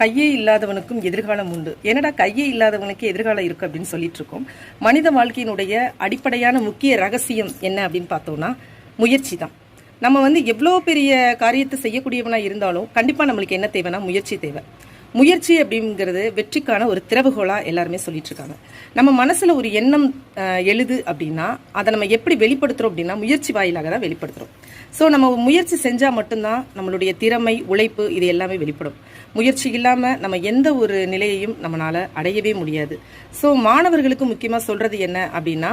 கையே இல்லாதவனுக்கும் எதிர்காலம் உண்டு. என்னடா கையே இல்லாதவனுக்கு எதிர்காலம் இருக்கு அப்படின்னு சொல்லிட்டு இருக்கோம் மனித வாழ்க்கையினுடைய அடிப்படையான முக்கிய ரகசியம் என்ன அப்படின்னு பார்த்தோம்னா முயற்சி தான் நம்ம வந்து எவ்வளோ பெரிய காரியத்தை செய்யக்கூடியவனாக இருந்தாலும் கண்டிப்பாக நம்மளுக்கு என்ன தேவைன்னா முயற்சி தேவை. முயற்சி அப்படிங்கிறது வெற்றிக்கான ஒரு திறவுகோலாக எல்லாருமே சொல்லிட்டு இருக்காங்க நம்ம மனசில் ஒரு எண்ணம் எழுது அப்படின்னா அதை நம்ம எப்படி வெளிப்படுத்துகிறோம் அப்படின்னா முயற்சி வாயிலாக தான் வெளிப்படுத்துகிறோம் ஸோ நம்ம முயற்சி செஞ்சால் மட்டும்தான் நம்மளுடைய திறமை உழைப்பு இது எல்லாமே வெளிப்படும். முயற்சி இல்லாமல் நம்ம எந்த ஒரு நிலையையும் நம்மளால் அடையவே முடியாது. ஸோ மாணவர்களுக்கு முக்கியமாக சொல்கிறது என்ன அப்படின்னா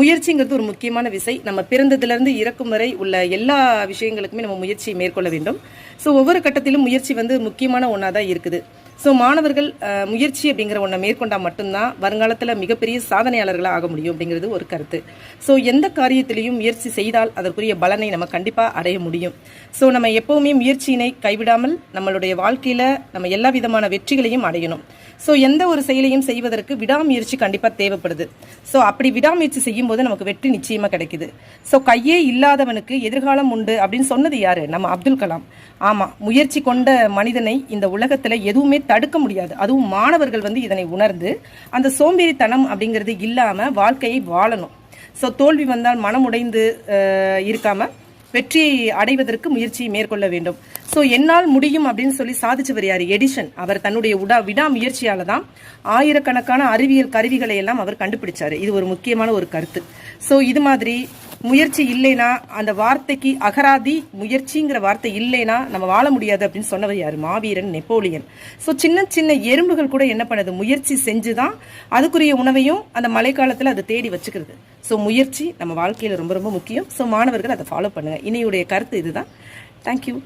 முயற்சிங்கிறது ஒரு முக்கியமான விசை. நம்ம பிறந்ததுலேருந்து இறக்கும் வரை உள்ள எல்லா விஷயங்களுக்குமே நம்ம முயற்சி மேற்கொள்ள வேண்டும். ஸோ ஒவ்வொரு கட்டத்திலும் முயற்சி வந்து முக்கியமான ஒன்றா தான் இருக்குது. ஸோ மாணவர்கள் முயற்சி அப்படிங்கிற ஒன்றை மேற்கொண்டால் மட்டும்தான் வருங்காலத்தில் மிகப்பெரிய சாதனையாளர்களாக ஆக முடியும் அப்படிங்கிறது ஒரு கருத்து. ஸோ எந்த காரியத்திலையும் முயற்சி செய்தால் அதற்குரிய பலனை நம்ம கண்டிப்பாக அடைய முடியும். ஸோ நம்ம எப்போவுமே முயற்சியினை கைவிடாமல் நம்மளுடைய வாழ்க்கையில் நம்ம எல்லா விதமான வெற்றிகளையும் அடையணும். ஸோ எந்த ஒரு செயலையும் செய்வதற்கு விடாமுயற்சி கண்டிப்பாக தேவைப்படுது. ஸோ அப்படி விடாமுயற்சி செய்யும் போது நமக்கு வெற்றி நிச்சயமாக கிடைக்குது. ஸோ கையே இல்லாதவனுக்கு எதிர்காலம் உண்டு அப்படின்னு சொன்னது யாரு? நம்ம அப்துல் கலாம். ஆமாம் முயற்சி கொண்ட மனிதனை இந்த உலகத்தில் எதுவுமே தடுக்க முடியாது. அதுவும் மாணவர்கள் வந்து இதனை உணர்ந்து அந்த சோம்பேறித்தனம் அப்படிங்கிறது இல்லாமல் வாழ்க்கையை வாழணும். ஸோ தோல்வி வந்தால் மனம் உடைந்து இருக்காம வெற்றியை அடைவதற்கு முயற்சியை மேற்கொள்ள வேண்டும். ஸோ என்னால் முடியும் அப்படின்னு சொல்லி சாதிச்சவர் யார்? எடிஷன் அவர் தன்னுடைய உடா விடா முயற்சியால தான் ஆயிரக்கணக்கான அறிவியல் கருவிகளை எல்லாம் அவர் கண்டுபிடிச்சாரு. இது ஒரு முக்கியமான ஒரு கருத்து. ஸோ இது மாதிரி முயற்சி இல்லைன்னா அந்த வார்த்தைக்கு அகராதி முயற்சிங்கிற வார்த்தை இல்லைனா நம்ம வாழ முடியாது அப்படின்னு சொன்னவர் யார்? மாவீரன் நெப்போலியன். ஸோ சின்ன சின்ன எறும்புகள் கூட என்ன பண்ணுது? முயற்சி செஞ்சு தான் அதுக்குரிய உணவையும் அந்த மழைக்காலத்தில் அதை தேடி வச்சுக்கிறது. ஸோ முயற்சி நம்ம வாழ்க்கையில் ரொம்ப ரொம்ப முக்கியம். ஸோ மாணவர்கள் அதை ஃபாலோ பண்ணுங்கள் இனியுடைய கருத்து இதுதான். தேங்க்யூ